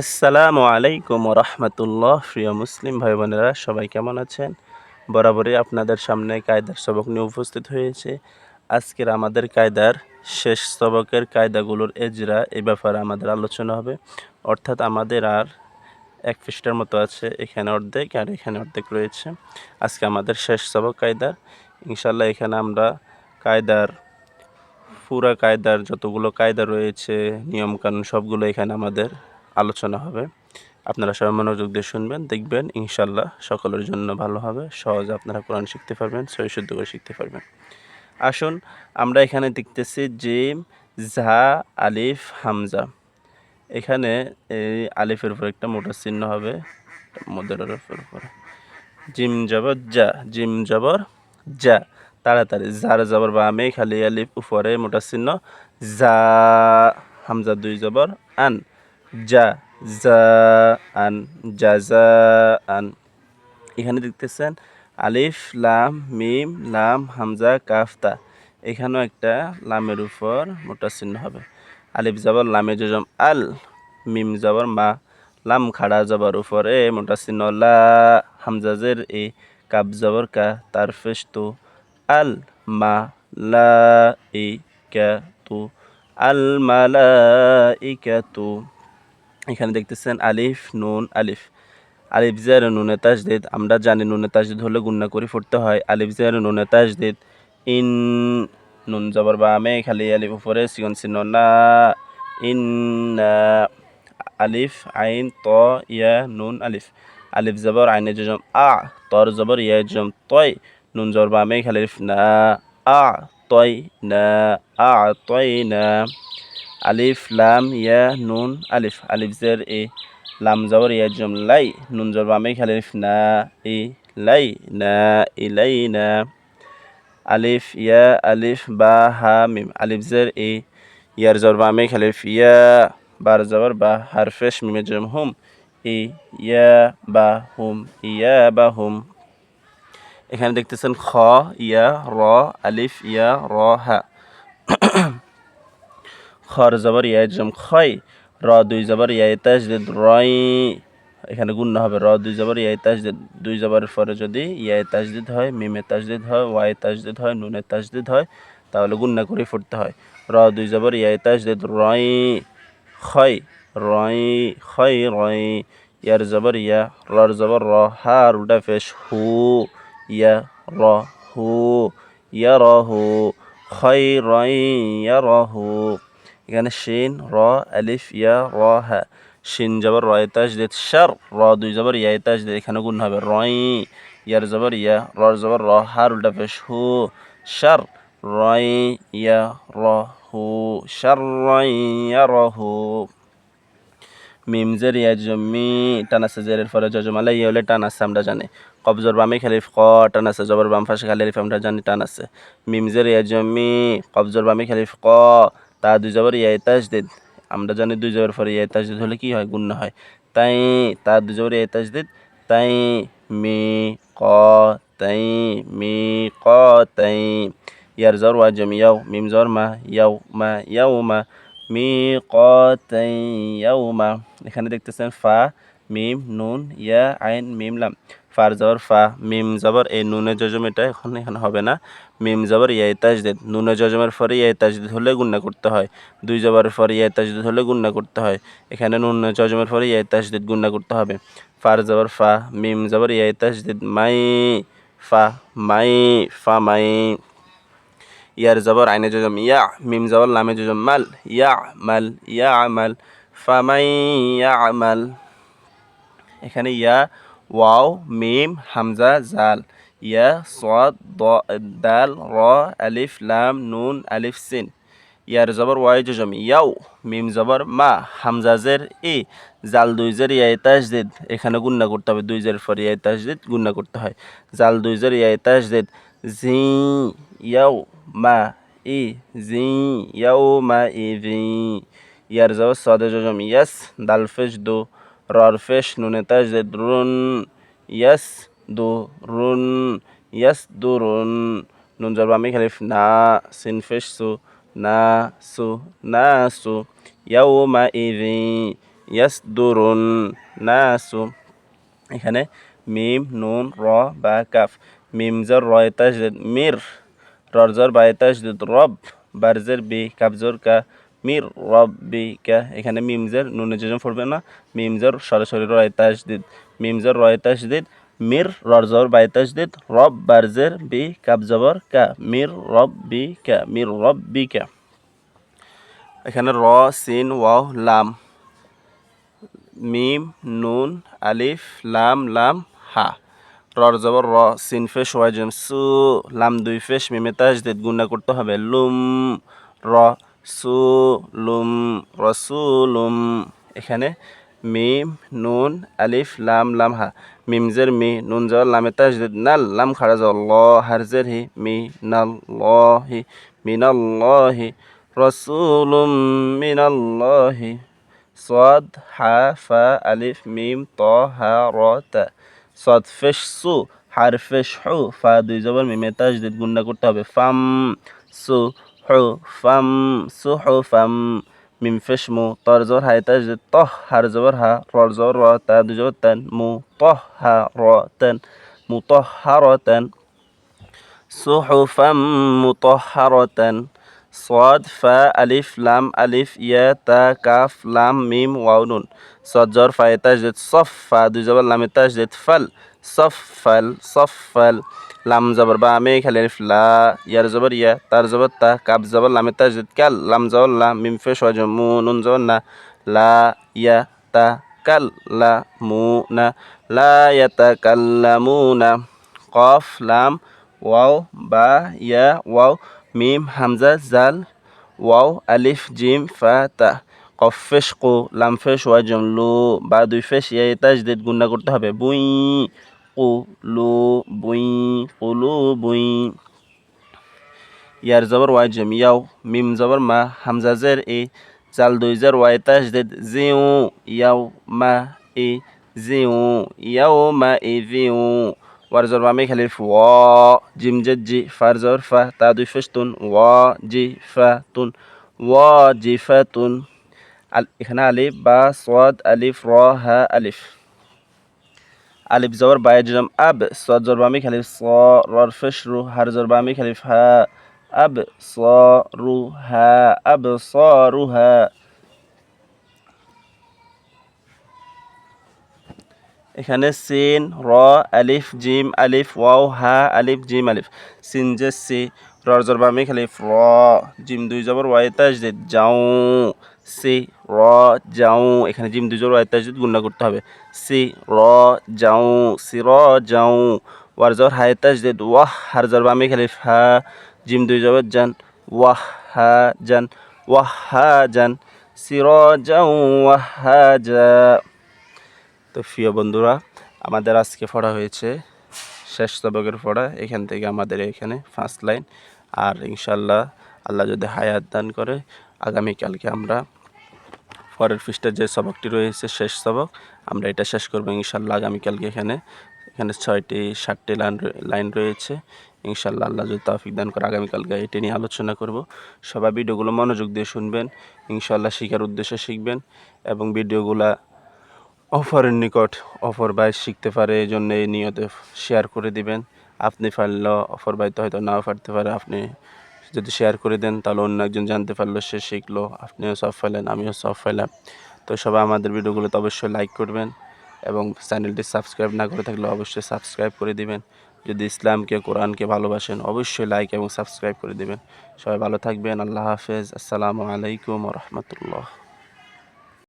আসসালামু আলাইকুম রহমতুল্লাহ প্রিয় মুসলিম ভাই বোনেরা সবাই কেমন আছেন? বরাবরই আপনাদের সামনে কায়দার সবক নিয়ে উপস্থিত হয়েছে। আজকের আমাদের কায়দার শেষ সবকের কায়দাগুলোর এজরা এ ব্যাপারে আমাদের আলোচনা হবে। অর্থাৎ আমাদের আর এক পৃষ্ঠার মতো আছে, এখানে অর্ধেক আর এখানে অর্ধেক রয়েছে। আজকে আমাদের শেষ সবক কায়দার ইনশাল্লাহ এখানে আমরা কায়দার, পুরা কায়দার যতগুলো কায়দা রয়েছে, নিয়মকানুন সবগুলো এখানে আমাদের আলোচনা হবে। আপনারা সবাই মনোযোগ দিয়ে শুনবেন, দেখবেন ইনশাল্লাহ সকলের জন্য ভালো হবে। সহজে আপনারা কোরআন শিখতে পারবেন, সহি শুদ্ধ করে শিখতে পারবেন। আসুন আমরা এখানে দেখতেছি জিম, ঝা, আলিফ, হামজা। এখানে এই আলিফের উপর একটা মোটর চিহ্ন হবে মোদের উপর জিম জবর যা জিম জবর যা তাড়াতাড়ি যার জবর বা আমি খালি আলিফ উপরে মোটা চিহ্ন। যা হামজা দুই জবর, আন। যা যা আন আন এখানে দেখতেছেন আলিফ, লাম, মিম, লাম, হামজা, কাফতা। এখানেও একটা লামের উপর মোটা চিহ্ন হবে। আলিফ জবর, লামে জজম, আল। মিম জবর, মা। লাম খাড়া জবর উপরে মোটা চিহ্ন। লা হামজাজের এ। কাব জবর, কা, তার ফেস তো। আল, মা। লা, ই, কা, তু। আল মালা ই, কা, তু। এখানে দেখতেছেন আলিফ, নুন, আলিফ। আলিফ জের নুনে তাজদিদ, আমরা জানি নুনে তাজদিদ হলে গুন্না করে ফুটতে হয়। আলিফ জের নুনে তাজদিদ, ইন, নুন জবর বা আমে খালি আলিফ উপরে, সিগন চিহ্ন না। ইন আলিফ, আইন, ত, ইয়া, নুন, আলিফ। আলিফ জবর, আইনে জম আ। তর জবর, ইয়া জম তয়। নুন জবর বা আমে খালি না। আ, তয়, না। আ, তয়, না। আলিফ লাম ইয়া নুন আলিফ আলিফ জের এ লাম জবর ইয়া জম লাই নুন জবর বামে খালি আলিফ না ই লাই না ইলাই না আলিফ ইয়া আলিফ বা হা মিম আলিফ জের এ ইয়ার জবর বামে খালি আলিফ ইয়া বার জবর বা হারফেশ মিমে জম হুম ই ইয়া বা হুম ইয়া বা হুম এখানে দেখতেছেন খ ইয়া র আলিফ ইয়া র হা খর জবর ইয়া জম খয় র দুই জবর ইয়া তাজদিদ রয় এখানে গুণ হবে র দুই জবর ইয়া তাজদিদ দুই জবরের পরে যদি ইয়া তাজদিদ হয় মিমে তাজদিদ হয় ওয়াই তাজদিদ হয় নুনে তাজদিদ হয়, তাহলে গুন্না করে ফুটতে হয়। র দুই জবর ইয়া তাজদিদ রয় খয় রয় খয় রয় ইয়ার জবর ইয়া রর জবর র হা রুডা ফেশ হু ইয়া র হু ইয়া র হু খয় রয় ইয়া র হু এখানে শিন, র, আলিফ, ইয়া, র, হা। শিন জবর রয় তাজদিদ, শার। র, দুই জবর, ইয়া, তাজদিদ, এখানে গুণ হবে। রয় ইয়ার জবর, ইয়া। রর জবর, র, হার, উল্টা পেশ হু। শার রয় ইয়া, র, হু। শার রয় ইয়া, র, হু। মিম, জের, ইয়া জমি টান আছে জেরের পরে জজমালা ইয়ে হলে টান আছে, আমরা জানি। কবজর বামে খালিফ ক। টান আছে জবর, বাম, ফাঁসে খালিফ আমরা জানি, টান আছে। মিম, জের, ইয়া জমি কবজর বামে খালিফ ক। তা দুই জবর ইয়া তাজদিদ আমরা জানি দুই জবর পরে ইয়া তাজদিদ হলে কি হয়? গুণ হয়। তাই তা দুই জবর ইয়া তাজদিদ তাই মি ক, তাই মি ক, তাই ইয়ার জর ওয়া জম, ইয়াও মিম জর মা, ইয়াও মা ইয়াও মা, মি ক, তাই ইয়াও মা। এখানে দেখতেছেন ফা, মিম, নুন, ইয়া, আইন, মিম, লাম। ফার জবর, ফা, মিম জবর, এই নুনে জজম এটা এখন এখানে হবে না। মিম জবর ইয়াই তাজদিদ নুনে জজমের পরে ইয়াই তাজদিদ হলে গুন্না করতে হয়। দুই জবরের পরে ইয়াই তাজদিদ হলে গুন্না করতে হয়। এখানে নুনে জজমের পরে ইয়াই তাজদিদ গুন্না করতে হবে। ফার জবর, ফা, মিম জবর ইয়াই তাজদিদ মাই, ফা মাই ফা, মাই। ইয়ার জবর আইনে জজম, ইয়া, মিম জবর লামে জজম, মাল, ইয়া মাল, ইয়া আমাল ফামাই ইয়া আমাল এখানে ইয়া ওয়াও মিম হামজা জাল ইয়া সদ দাল র আলিফ লাম নুন আলিফ সিন ইয়ার জবর ওয়াই জম ইয়াও মিম জবর মা হামজাজের ই জাল দুই জের ইয়াই তাজদিদ এখানে গুন্না করতে হবে, দুই জের পর ইয়াই তাজদিদ গুন্না করতে হয়। জাল দুই জের ইয়াই তাজদিদ জি ইয়াও মা ই জি ইয়াও মা ই জি ইয়ার জবর সদে জম ইয়াস দাল ফেস দো রর ফেস নুনে তাজদিদ রুন ইয়াস দু রুন ইয়াস দু রুন নুন জবর আমি খালিফ, না সিন ফেস সু, না সু না সু। ইয়াউমা ইদি ইয়াসদুরুন নাসু এখানে মিম, নুন, র বা কাফ। মিম জর রয় তাজদিদ মির। রর জর বায় তাজদিদ রব। বারজের বি কাবজর কা মির রব বি এখানে মিমজের নুনে যেজন পড়বে না। মিমজর সরাসরি রয় তাজদিদ মিমজর রয় তাজদিদ মির রর জর বায় তাজদিদ রব বারজের বি কাবজবর কা, মির রব বি মির রব বি এখানে র, সিন, ওয়াও, লাম। মিম, নুন, আলিফ, লাম লাম, হা। রর, জবর, র, সিন ফেশ ওয়াজম সু। লাম, দুই ফেশ মিমে তাজদিদ গুণা করতে হবে। লুম, র সুলুম, রসুলুম। এখানে মিম, নুন, আলিফ, লাম লাম, হা। মিমজের মি, নুন জল লামে তাজদিদ নাল, লাম খাড়া জল ল হারজের হি, মি, নাল ল হি মিনাল ল হি রসুলুম মিনাল ল হি সদ, হা, ফা, আলিফ, মিম, ত, হা, র, তা। সদ ফেশ সু হারফেশ হু, ফা, দুই জবর মিমে তাজদিদ গুন্ডা করতে হবে। ফাম, সু صحفم صحفم ميم فشم طرزور هاي تجد يتجد طهر زورها رار زورة تاد جوتا مطهرة مطهرة صحفا مطهرة صاد فا ألف لام ألف يا تا كاف لام ميم واو نون. صاد جر فا يتجد صف فا. دو لام يتجد فل. صفل صفل, صفل. লাম জবর বা আমি খালি লা, ইয়ার জবর ইয়া, তার জবর তা কাব জবর লামে তাজদিদ কাল, লাম জবর লা, মিম ফেশ ওয়াজ মু, নুন জবর না, লা, ইয়া, তা, কাল, লা, মু, না, লা, ইয়া, তা, কাল, লা, মু, না, কফ, লাম, ওয়াও, বা, ইয়া, ওয়াও, মিম, হামজা, জাল, ওয়াও, আলিফ, জিম, ফা, তা, কফ ফেশ কো, লাম ফেশ ওয়া জমলু বা, দুই ফেশ ইয়া তাজদিদ গুন্না করতে হবে, বুই। ইয়ার জবর ওয়াই জম ইয়াও মিম জবর মা হামজা জের এ জাল দুই জের ওয়াই তাজদিদ জিউ ইয়াও মা এ জিউ ইয়াও মা এ জিউ ওয়ার জবর মা মেখালিফ ওয়া জিম জেদ জি ফার জবর ফা তা দুই ফেশ তুন ওয়া জি ফা তুন ওয়া জি ফা তুন এখানে আলিফ বা সোয়াদ আলিফ র হা আলিফ আলিফ জবর বাই জম আব, সদ জবর বামি খালিফ, স রর ফেশ রু, হার জবর বামি খালিফ, হা আব, স রু, হা আব, স রু, হা। এখানে সিন, র, আলিফ, জিম, আলিফ, ওয়াও, হা, আলিফ, জিম, আলিফ। সিন যে সি, রর জবর বামি খালিফ, র, জিম দুই জবর, ওয়াই, তাজদিদ যাও সি, র যাও এখানে জিম ওয়াই তাজদিদ গুণনা করতে হবে। সি, র যাও সি, র যাও ওয়ার জবর হাই তাজদিদ ওয়াহ, হার জবর বামি খালিফ হা জিম দুই জবর জান ওয়াহ, হা জান ওয়াহ, হা জান হা ওয়াহাজা তো প্রিয় বন্ধুরা, আমাদের আজকে পড়া হয়েছে, শেষ তবকের পড়া, এখান থেকে আমাদের এখানে ফার্স্ট লাইন আর ইনশাল্লাহ আল্লাহ যদি হায়াত দান করে, আগামীকালকে আমরা পরের পৃষ্ঠার যে সবকটি রয়েছে শেষ সবক, আমরা এটা শেষ করব ইনশাল্লাহ আগামীকালকে এখানে। এখানে ছয়টি, সাতটি লাইন লাইন রয়েছে। ইনশাল্লাহ আল্লাহ যদি তৌফিক দান করে আগামীকালকে এটি নিয়ে আলোচনা করব। সবাই ভিডিওগুলো মনোযোগ দিয়ে শুনবেন, ইনশাল্লাহ শিখার উদ্দেশ্যে শিখবেন এবং ভিডিওগুলা অফারের নিকট অফার বাই শিখতে পারে, এই জন্য এই নিয়তে শেয়ার করে দিবেন। আপনি পারলেও অফার বাইতে হয়তো নাও পারতে পারে, আপনি যদি শেয়ার করে দেন, তাহলে অন্য একজন জানতে পারল, সে শিখলো, আপনিও সব ফেলেন আমিও সব ফেলাম তো সবাই আমাদের ভিডিওগুলোতে অবশ্যই লাইক করবেন এবং চ্যানেলটি সাবস্ক্রাইব না করে থাকলে অবশ্যই সাবস্ক্রাইব করে দিবেন। যদি ইসলামকে, কোরআনকে ভালোবাসেন, অবশ্যই লাইক এবং সাবস্ক্রাইব করে দিবেন। সবাই ভালো থাকবেন, আল্লাহ হাফেজ, আসসালামু আলাইকুম রহমতুল্লাহ।